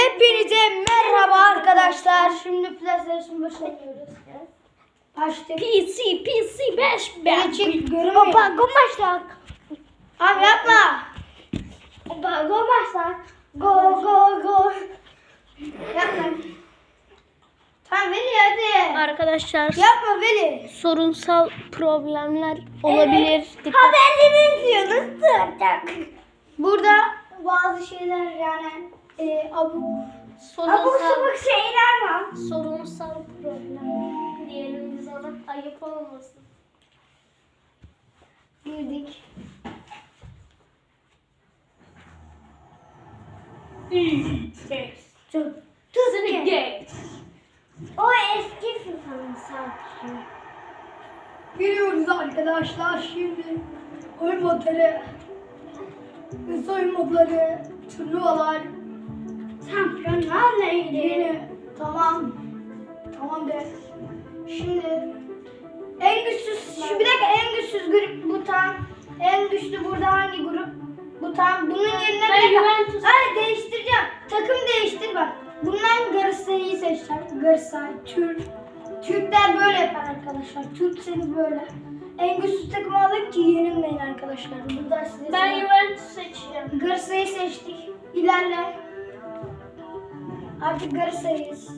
Hepinize merhaba arkadaşlar. Şimdi PlayStation başlıyoruz. Başladık. PC, PC 5 Geçik görünmüyor. Opa, başla. Abi yapma. Opa, go başla. Go go go. Yapma. Tamam Veli hadi. Arkadaşlar Yapma Veli. sorunsal problemler olabilir. Dikkat. Haberleri izliyoruz. Burada bazı şeyler yani e, abuk, abuk subuk şeyler var. sorunsal problem diyelim biz ona ayıp olmasın. Girdik. Çok Tuzlu O eski FIFA'nın sanki. Geliyoruz arkadaşlar şimdi. Oyun modları, hız oyun modları, turnuvalar, şampiyonlarla ilgili. Tamam. Tamam de. Şimdi en güçsüz, şu bir dakika en güçsüz grup bu tam. En güçlü burada hangi grup? Bu tam. Bunun yerine Ben bir. Juventus. Hayır değiştireceğim. Takım değiştir bak. Bundan Galatasaray'ı seçeceğim. Galatasaray, Türk. Türkler böyle yapar arkadaşlar. Türk seni böyle. En güçsüz takımı alın ki yenilmeyin arkadaşlar. Burada size Ben. Juventus seçeceğim. Galatasaray'ı seçtik. İlerle. Artık Galatasaray'ız.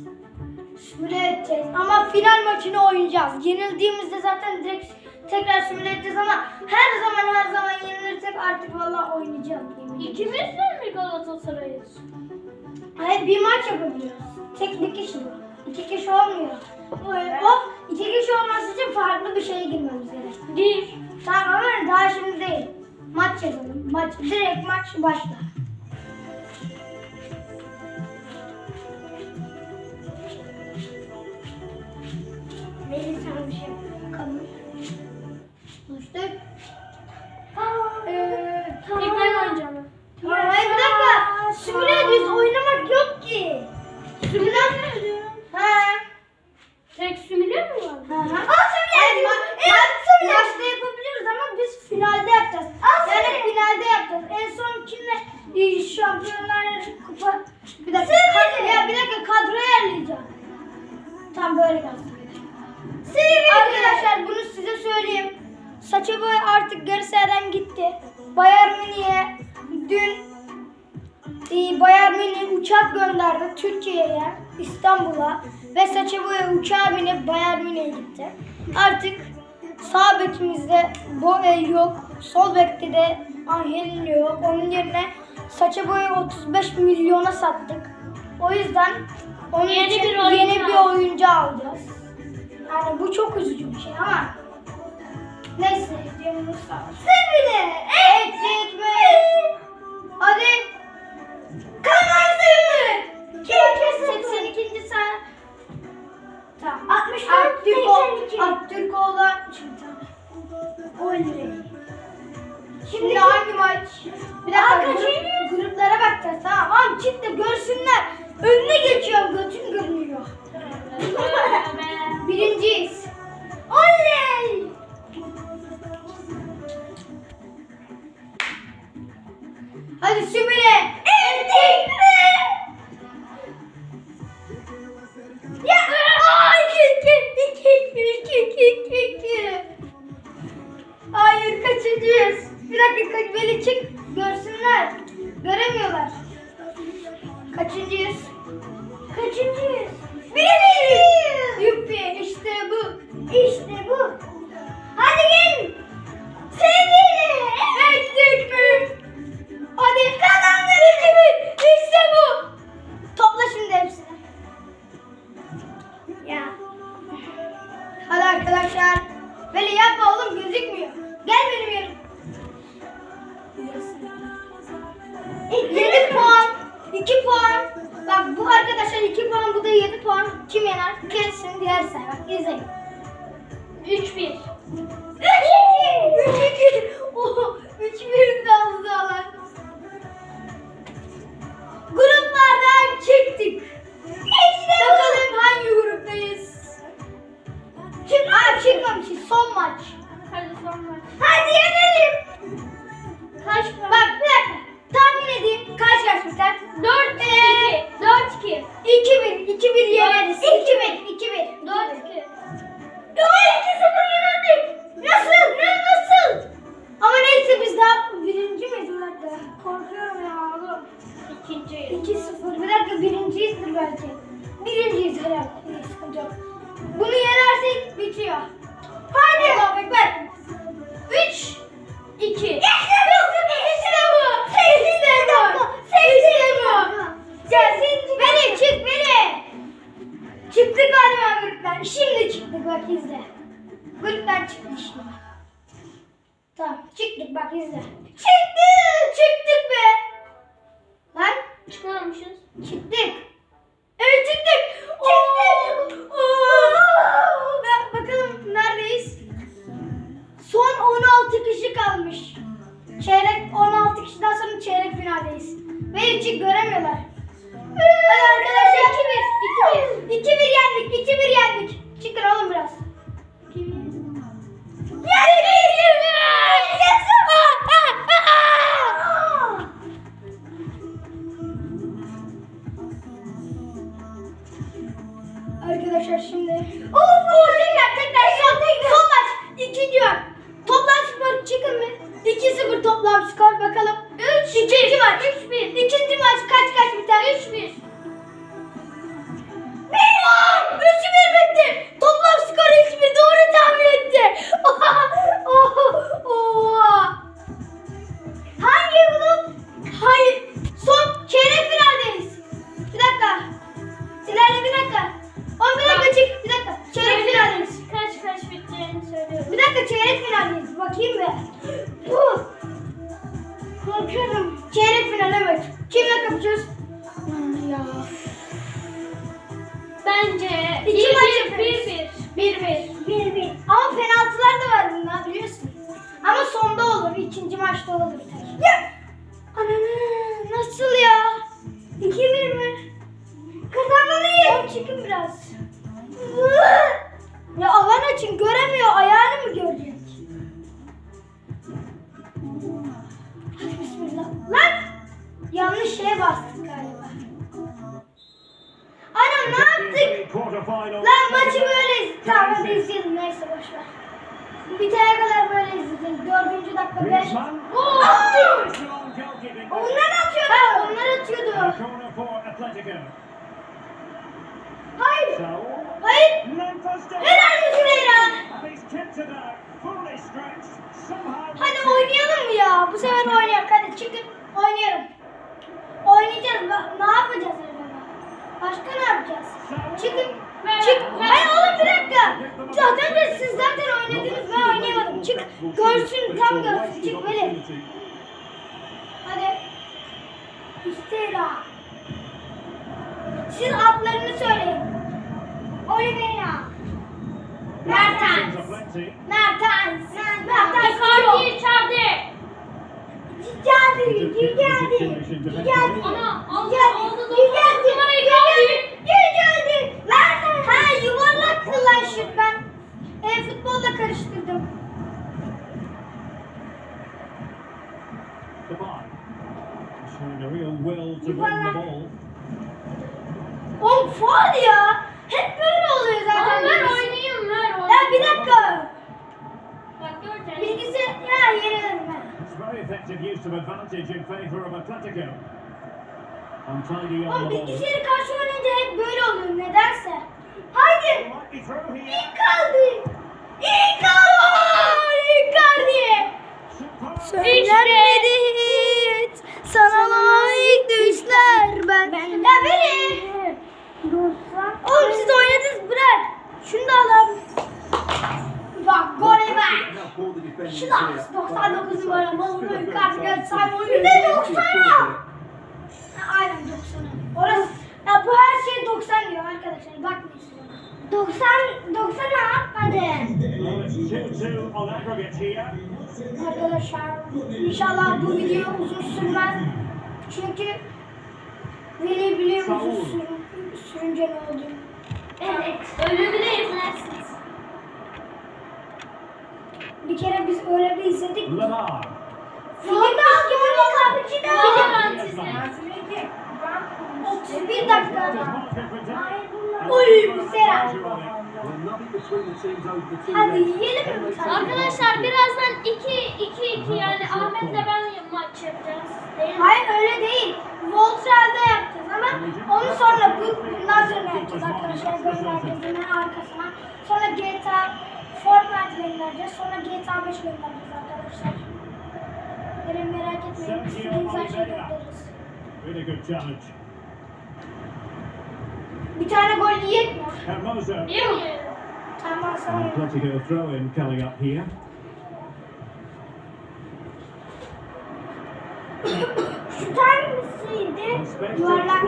Simüle edeceğiz. Ama final maçını oynayacağız. Yenildiğimizde zaten direkt tekrar simüle edeceğiz ama her zaman her zaman yenilirsek artık vallahi ederim. İkimiz de mi Galatasaray'ız? Hayır bir maç yapabiliyoruz. Tek bir kişi. İki kişi olmuyor. O iki kişi olması için farklı bir şeye girmemiz gerek. Bir. Tamam ama daha şimdi değil. Maç yazalım. Maç, direkt maç başla. Şey. Aa, ee, tamam. İlk ben oynayacağım. Tamam, hayır bir dakika. Simüle ediyoruz. Oynamak yok ki. Ediyorum? Ha. Tek simüle mi var? Hı hı. Al simüle ediyor. Evet, maçta yapabiliyoruz ama biz finalde yapacağız. yani finalde yapacağız. En son kimle şampiyonlar kupa bir dakika. Ya bir dakika kadro ayarlayacağım. Tam böyle gelsin. Arkadaşlar bunu size söyleyeyim. Saça boy artık Galatasaray'dan gitti. Bayern Münih'e dün e, Bayern Münih uçak gönderdi Türkiye'ye, İstanbul'a ve saça boya uçağa binip Bayern Münih'e gitti. Artık sağ bekimizde Boye yok, sol bekte de Angelino yok. Onun yerine saça boya 35 milyona sattık. O yüzden onun Yeni için bir yeni bir oyuncu alacağız. Yani bu çok üzücü bir şey ama neyse canımız sağ olsun. Sevgili ettik mi? Hadi. Kanal sevgili. Kim 82. sen. Tamam. 64, Aktürkoğlu. 82. Aktürkoğlu. Şimdi tamam. 10 lira. Şimdi hangi maç? Bir dakika. Grup- gruplara bakacağız tamam. Am çık da görsünler. Önüne geçiyor götün görünüyor. Birinciyiz. Oley! Hadi simüle. geldi. Gül geldi. Gül geldi. Ana Ha yuvarlak kılan ben. E, futbolla karıştırdım. To win the ball. On fire! used of advantage in favour of Atletico. Antalya on. Bilgisayarı karşı oynayınca hep böyle oluyor nedense. arkadaşlar. İnşallah bu video uzun sürmez. Çünkü Veli biliyor uzun sür, sürünce ne oldu? Evet. Ölümüne izlersiniz. Bir kere biz öyle bir izledik. Sonra Yoni Kapıcı da Film 31 dakikada. Oy bu Serap. Hadi yiyelim mi? Arkadaşlar birazdan 2 2 2 yani Ahmet'le ben maç yapacağız. Değil mi? Hayır öyle değil. Voltral'da yapacağız ama onu sonra bu bundan yapacağız arkadaşlar. Göndereceğiz hemen arkasına. Sonra GTA Fortnite göndereceğiz. Sonra GTA 5 göndereceğiz arkadaşlar. Benim merak etmeyin. İstediğiniz her şeyi göndeririz. Really good challenge. Bir tane gol yiyek mi? Hermoso. Niye mi? Tamam sana And throw in coming up here. Şu tanesiydi. Yuvarlak.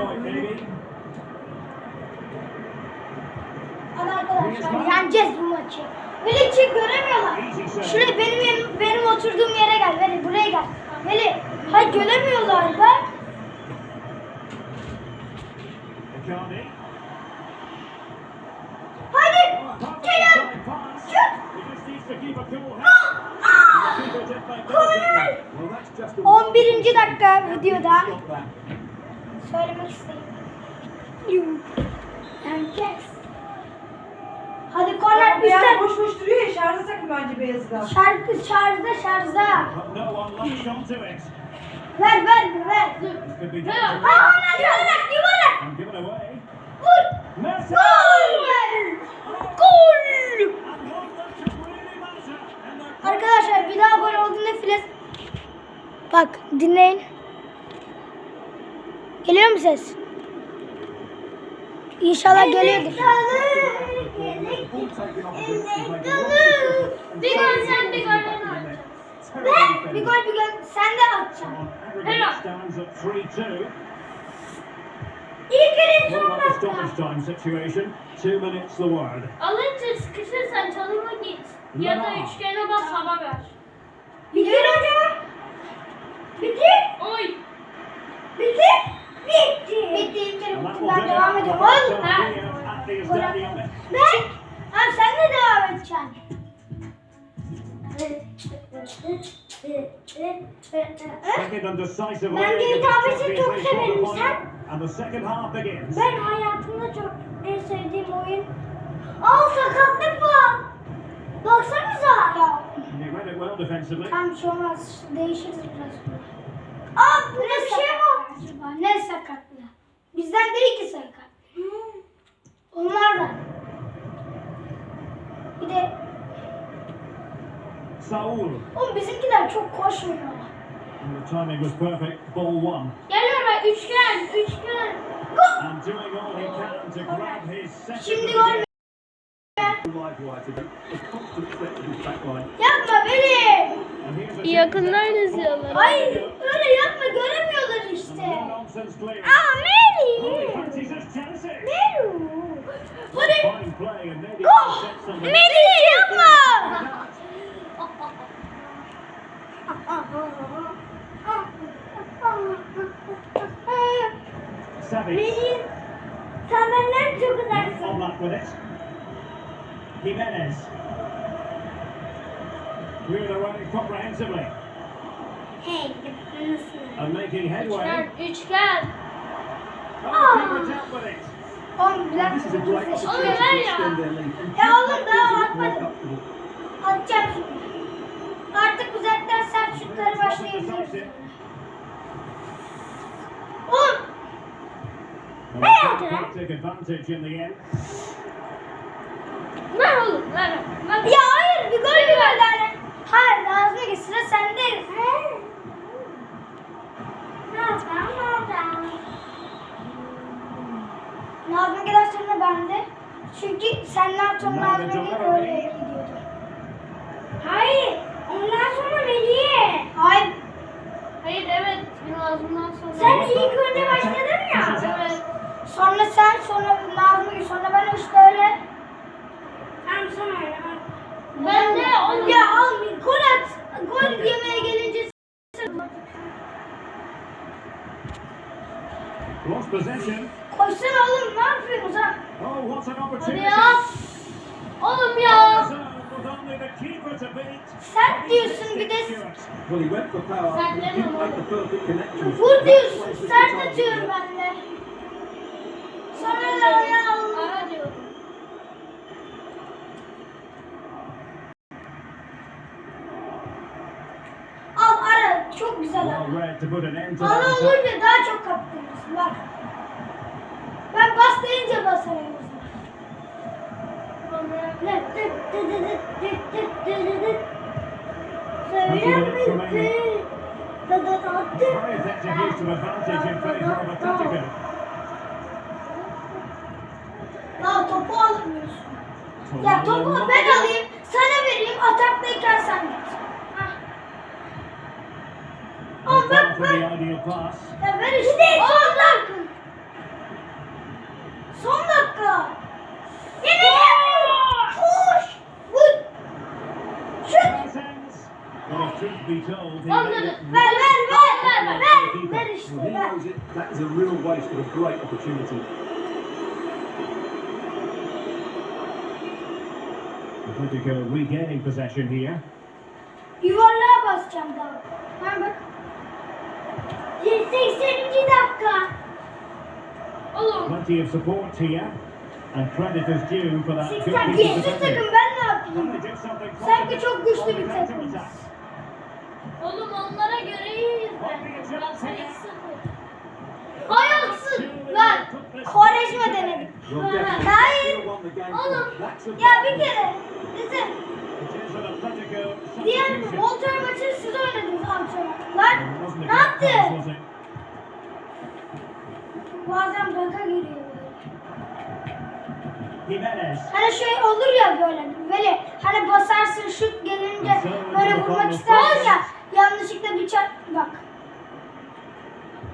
Hadi arkadaşlar yeneceğiz bu maçı. Veli çık göremiyorlar. Şuraya benim benim oturduğum yere gel Veli buraya gel. Veli hayır göremiyorlar bak. Icardi. Hadi. Perfect Kerem. inside pass. Şut. He just needs to keep a cool head. Aa! The keeper did make Gol. that. Well, that's just a 11. dakika videoda söylemek istedim. Yeneceğiz. Hadi korner Beyaz üstten. boş boş duruyor ya şarjı takın bence beyazı Şarkı şarjda şarjda. İt. Ver ver ver. This could be Yeah. dangerous. Aa yuvarlak yuvarlak. And given away. Vur. Messi. Gol. Gol. And one that could really matter. And they're Arkadaşlar bir daha gol olduğunda file... Bak dinleyin. Geliyor mu ses? İnşallah geliyordur. Bir gol sen bir gol ben atacağım. Ve bir gol bir gol sen de atacaksın. Aggregate stands at 3-2. İlk kere What about the son stoppage time situation? Two minutes the word. Alınca sıkışırsan çalıma git. Ya da üçgene bas hava ver. Bitir hocam. Bitir. Oy. Bitti. Bitti bitti. will Ben devam ediyorum. Oğlum. stadium. Ben. Abi sen de devam edeceksin. Ben 5'i Champions çok severim. Sen? And the second half begins. Ben hayatımda çok en sevdiğim oyun. Aa sakatlık var. Baksanıza. Ya And he read it well defensively. tam şey olmaz. Değişiriz biraz. Aa bu ne şey var? Ne sakatlığı? Bizden değil ki sakat. Onlardan. Bir de Saul. oğlum bizimkiler çok koşmuyor. And the timing was perfect. Ball one. Gel oraya üçgen. Üçgen. Go! And doing all he can to grab his second Şimdi gol. Yapma beni. Yakından izliyorlar. Yapma göremiyorlar işte. Aa Maybe. Meru. Hadi. Go. Mary. Üçgen. İt. Oğlum bir dakika. Oğlum ver ya. Ya oğlum daha atmadım. Atacağım şimdi. Artık uzaktan sert şutları başlayabiliriz. Oğlum in the end. Ver oğlum. Ver. ya hayır bir gol bir gol daha. Hayır Nazlı ki sıra sende. Nazlı kadar sonra bende. Çünkü sen ne yaptın Nazlı diye öyle gidiyordu. Hayır. Ondan sonra Melih'e. Hayır. Hayır evet. Birazından sonra. Sen ilk önce başladın çok güzel ama. Ana olunca daha çok kaptırıyorsun bak. Ben bas deyince basamıyorum. Seviyor musun? Daha topu alamıyorsun. Ya topu ben alayım, sana vereyim, ataktayken sen gel. Ama Far bak from the bak. ideal pass. Ya ver işte. Son dakika. Son dakika. Yine Koş. Vur. Şut. Parsons. Well, truth be told, he Anladım. made it Ver ver ver ver right ver. Ver işte ver. That is a real waste of a great opportunity. Atletico regaining possession here. Yuvarlığa basacağım daha. Ha bak. 82 dakika. Oğlum. Plenty of support here. And credit is due for that good 80 piece of güçsüz defending. takım ben ne yapayım? Sanki çok güçlü bir takım. counter-attack? Oğlum onlara göre iyiyiz bence. Baksana ilk sıfır. Hayatsın. Ver. Koreşme denedik. Hayır. Oğlum. Ya bir kere. Bizim diğer. Volter maçını siz oynadınız antrenman. Lan It wasn't a ne yaptı? Bazen baka giriyor. Hani şey olur ya böyle böyle hani basarsın şut gelince böyle vurmak istersin ya yanlışlıkla bir çarp bak.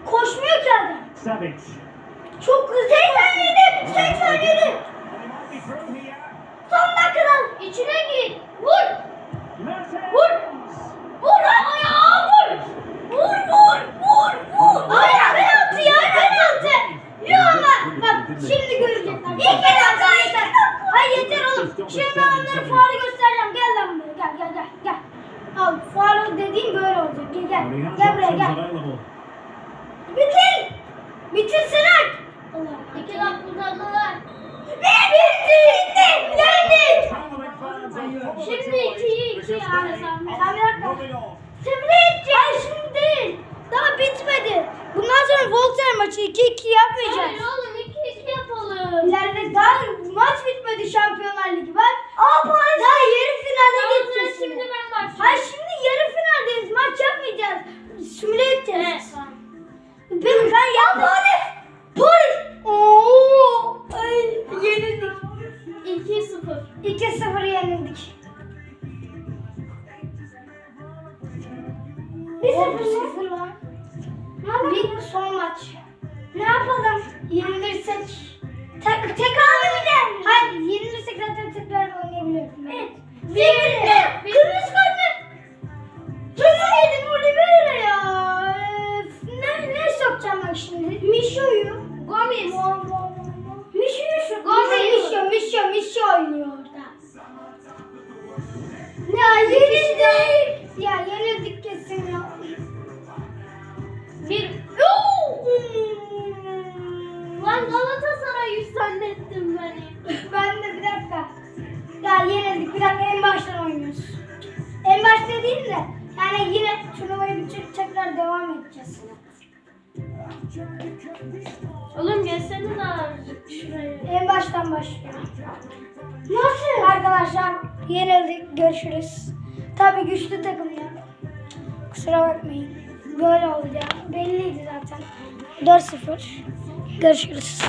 Koşmuyor ki adam. Çok hızlı. 87, 87. Son dakikadan. İçine gir. Vur. Vur. Vur. Ayağa vur. Vur vur vur vur. Hayır penaltı ya penaltı. Ya ama bak şimdi görecekler. İki dakika yeter. Hayır yeter oğlum. Şimdi ben onlara faulü göstereceğim. Gel lan buraya gel gel gel. gel. Al faul dediğim böyle olacak. Gel gel. Gel buraya gel. available. Bitir. Bitirsin 2 2 yapmayacağız. Hayır oğlum 2 2 yapalım. İleride daha maç bitmedi Şampiyonlar Ligi var. Aa Daha yarı finale gideceğiz. Şimdi ben başlıyorum. Hayır şimdi yarı finaldeyiz. Maç yapmayacağız. Simüle edeceğiz. Evet. Benim ben yapma. Paris. Oo. Ay yenildik. 2-0. 2-0 yenildik. Bir sıfır sıfır var. Bir son maç. Ne yapalım? Yenilirsek. Tek, tekrar oynayacağım. Hayır yenilirsek zaten tekrar oynayabilirim. Evet. Bir. Kırmızı kart mı? Kesin yedim Oliveira ya. Öf, Ne, ne sokacağım bak şimdi? Mişo'yu. Gomis. Mişo'yu şu. Gomez. Mişo, Mişo, Mişo oynuyor orada. Ya yenildik. Yani yine turnuvayı bitirip tekrar devam edeceğiz. Oğlum gelsene daha şuraya. En baştan başlıyor. Nasıl? Arkadaşlar yenildik. Görüşürüz. Tabii güçlü takım ya. Kusura bakmayın. Böyle olacak. Belliydi zaten. 4-0. Görüşürüz.